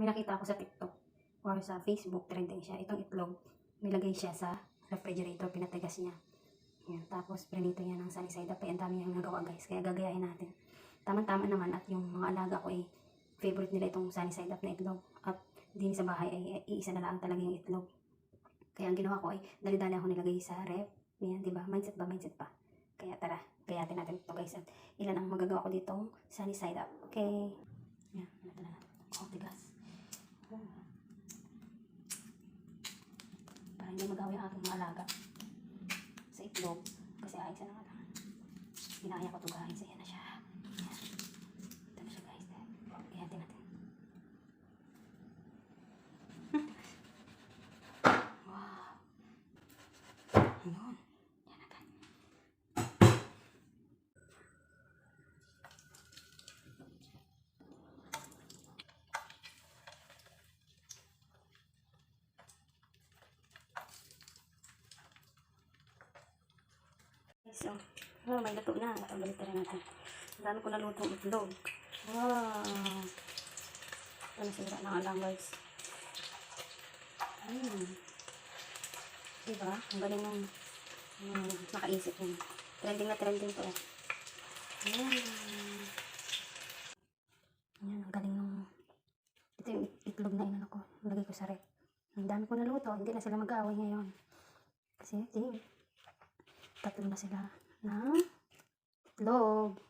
may nakita ako sa TikTok or sa Facebook, trending siya. Itong itlog, nilagay siya sa refrigerator, pinatigas niya. Yan. Tapos, prinito niya ng sunny side up. Ang dami niyang nagawa guys. Kaya gagayahin natin. Tama-tama naman at yung mga alaga ko ay favorite nila itong sunny side up na itlog. At din sa bahay ay, ay iisa na lang talaga yung itlog. Kaya ang ginawa ko ay dali-dali ako nilagay sa ref. Yan, di ba? Mindset ba? Mindset pa. Kaya tara, gayatin natin ito guys. At ilan ang magagawa ko ditong sunny side up. Okay. Yan, natin na natin. Oh, tigas. Oh. Para hindi magawa yung aking mga alaga sa itlog. Kasi ayos na nga lang. Ginaya ko ito guys. Ayan na siya. Ayan. Ito na siya guys. Gayatin natin. wow. Ayun. Yan na guys. So, oh, may luto na. Ito, balik na rin natin. Ang dami ko naluto itlog. Wow. Ito na sila ng alam guys. Hmm. Diba? Ang galing ng hmm, nakaisip yun. Trending na trending to eh. Ayan. Ayan, ang galing nung ito yung itlog na inano ko. Lagay ko sa rep. Ang dami ko naluto. Hindi na sila mag-aaway ngayon. Kasi, di, tatlo na sila na itlog.